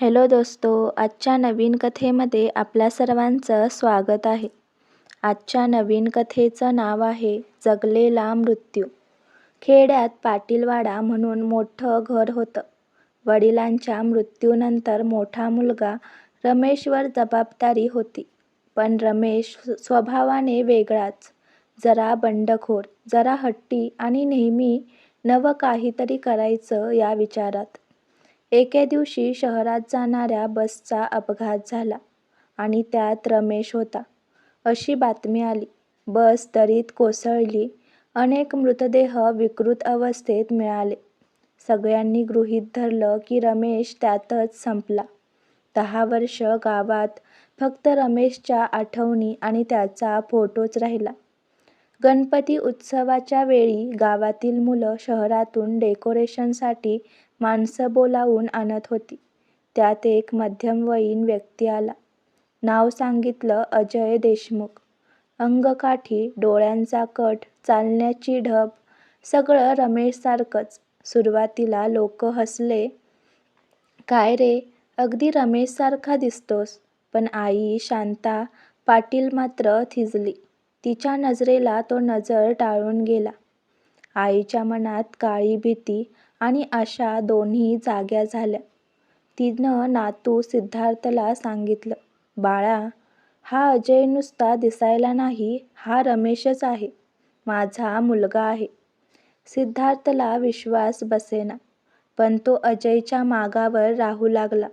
Hello दोस्तो आजच्या नवीन कथेमध्ये आपल्या सर्वांचं स्वागत आहे. आजच्या नवीन कथेचं नाव आहे जगलेला मृत्यू. खेड्यात पाटीलवाडा म्हणून मोठं घर होतं. वडिलांच्या मृत्यूनंतर मोठा मुलगा रमेशवर जबाबदारी होती. पण रमेश स्वभावाने वेगळाच. जरा बंडखोर जरा हट्टी आणि नेहमी नवं काहीतरी करायचं या विचारात. एके दिवशी शहरात जाणाऱ्या बसचा अपघात झाला आणि त्यात रमेश होता. अशी बातमी आली. बस दरीत कोसळली. अनेक मृतदेह विकृत अवस्थेत मिळाले. सगळ्यांनी गृहीत धरलं की रमेश त्यातच संपला. दहा वर्ष गावात फक्त रमेशच्या आठवणी आणि त्याचा फोटोच राहिला. गणपती उत्सवाच्या वेळी गावातील मुलं शहरातून डेकोरेशनसाठी माणसं बोलावून आणत होती. त्यात एक मध्यमवयीन व्यक्ती आला. नाव सांगितलं अजय देशमुख. अंगकाठी डोळ्यांचा कट चालण्याची ढब सगळं रमेशसारखंच. सुरुवातीला लोक हसले. काय रे अगदी रमेशसारखा दिसतोस. पण आई शांता पाटील मात्र थिजली. तिच्या नजरेला तो नजर टाळून गेला. आईच्या मनात काळी भीती आणि आशा दोन्ही जाग्या झाल्या. तिनं नातू सिद्धार्थला सांगितलं बाळा हा अजय नुसता दिसायला नाही हा रमेशच आहे माझा मुलगा आहे. सिद्धार्थला विश्वास बसेना पण तो अजयच्या मागावर राहू लागला.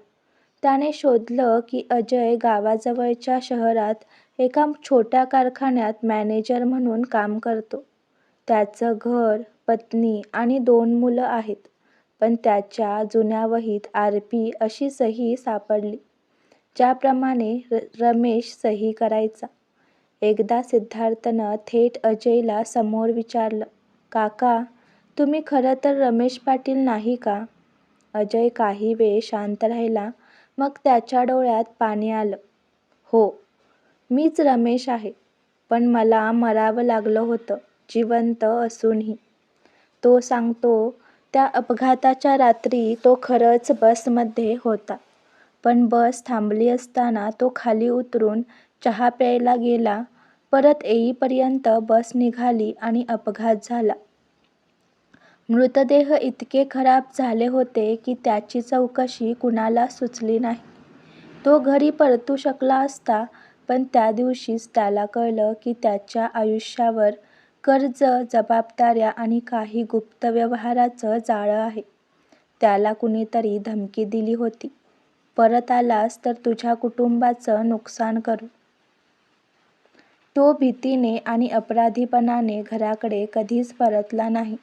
त्याने शोधलं की अजय गावाजवळच्या शहरात एका छोट्या कारखान्यात मॅनेजर म्हणून काम करतो. त्याचं घर पत्नी आणि दोन मुलं आहेत पण त्याच्या जुन्या वहीत आरपी अशी सही सापडली ज्याप्रमाणे रमेश सही करायचा. एकदा सिद्धार्थनं थेट अजयला समोर विचारलं काका तुम्ही खरं तर रमेश पाटील नाही का? अजय काही वेळ शांत राहिला मग त्याच्या डोळ्यात पाणी आलं. हो मीच रमेश आहे पण मला मरावं लागलं होतं जिवंत असूनही. तो सांगतो त्या अपघाताच्या रात्री तो खरंच बसमध्ये होता. पण बस थांबली असताना तो खाली उतरून चहा प्यायला गेला परत येईपर्यंत बस निघाली आणि अपघात झाला. मृतदेह इतके खराब झाले होते की त्याची चौकशी कुणाला सुचली नाही. तो घरी परतू शकला असता पण त्या दिवशीच त्याला कळलं की त्याच्या आयुष्यावर कर्ज जबाबदाऱ्या आणि काही गुप्त व्यवहाराचं जाळं आहे. त्याला कुणीतरी धमकी दिली होती. परत आलास तर तुझ्या कुटुंबाचं नुकसान करू. तो भीतीने आणि अपराधीपणाने घराकडे कधीच परतला नाही.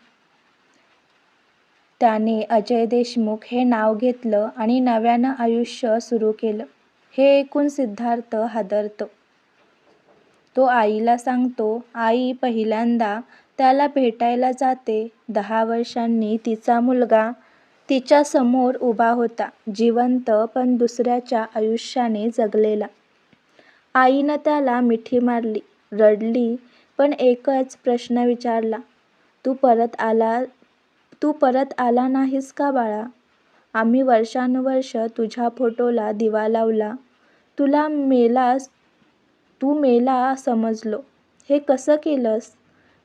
त्याने अजय देशमुख हे नाव घेतलं आणि नव्यानं आयुष्य सुरू केलं. हे ऐकून सिद्धार्थ हादरतो. तो आईला सांगतो आई पहिल्यांदा त्याला भेटायला जाते. दहा वर्षांनी तिचा मुलगा तिच्या समोर उभा होता जिवंत पण दुसऱ्याच्या आयुष्याने जगलेला. आईनं त्याला मिठी मारली रडली पण एकच प्रश्न विचारला. तू परत आला तू परत आला नाहीस का बाळा? आम्ही वर्षानुवर्ष तुझ्या फोटोला दिवा लावला. तुला मेलास तू मेला समजलो. हे कसं केलंस?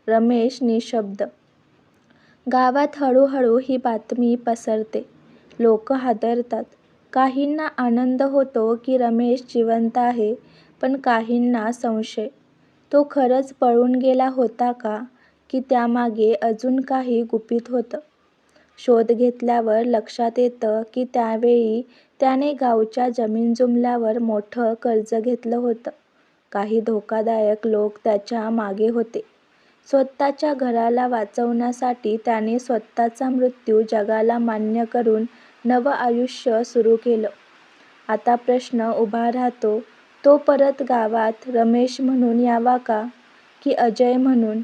रमेश निशब्द. गावात हळूहळू ही बातमी पसरते. लोक हादरतात. काहींना आनंद होतो की रमेश जिवंत आहे पण काहींना संशय. तो खरंच पळून गेला होता का? की त्यामागे अजून काही गुपित होतं. शोध घेतल्यावर लक्षात येतं की त्यावेळी त्याने गावच्या जमीन-जुमल्यावर मोठं कर्ज घेतलं होतं. काही धोकादायक लोक त्याच्यामागे होते. स्वतःच्या घराला वाचवण्यासाठी त्याने स्वतःचा मृत्यू जगाला मान्य करून नवं आयुष्य सुरू केलं. आता प्रश्न उभा राहतो तो परत गावात रमेश म्हणून यावा का? की अजय म्हणून?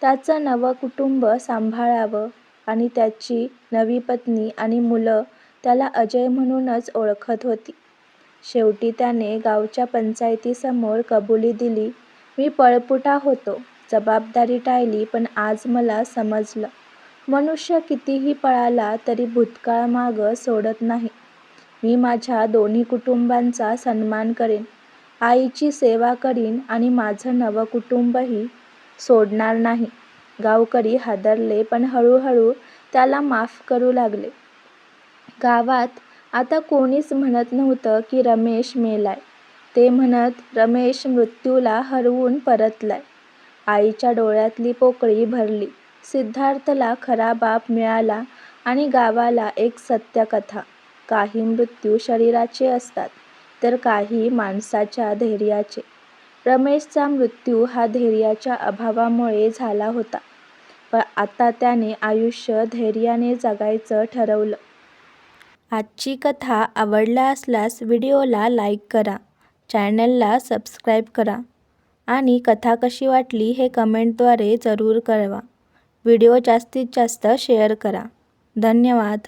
त्याचं नवं कुटुंब सांभाळावं? आणि त्याची नवी पत्नी आणि मुलं त्याला अजय म्हणूनच ओळखत होती. शेवटी त्याने गावच्या पंचायतीसमोर कबुली दिली मी पळपुटा होतो. जबाबदारी टाळली पण आज मला समजलं. मनुष्य कितीही पळाला तरी भूतकाळ मागं सोडत नाही. मी माझ्या दोन्ही कुटुंबांचा सन्मान करेन. आईची सेवा करीन आणि माझं नवं कुटुंबही सोडणार नाही. गावकरी हादरले पण हळूहळू त्याला माफ करू लागले. गावात आता कोणीच म्हणत नव्हतं की रमेश मेलाय. ते म्हणत रमेश मृत्यूला हरवून परतलाय. आईच्या डोळ्यातली पोकळी भरली. सिद्धार्थला खरा बाप मिळाला आणि गावाला एक सत्यकथा. काही मृत्यू शरीराचे असतात तर काही माणसाच्या धैर्याचे. रमेशचा मृत्यू हा धैर्याच्या अभावामुळे झाला होता. पण आता त्याने आयुष्य धैर्याने जगायचं ठरवलं. आजची कथा आवडला असल्यास व्हिडिओला लाईक करा चॅनलला सबस्क्राईब करा आणि कथा कशी वाटली हे कमेंटद्वारे जरूर कळवा. व्हिडिओ जास्तीत जास्त शेअर करा. धन्यवाद.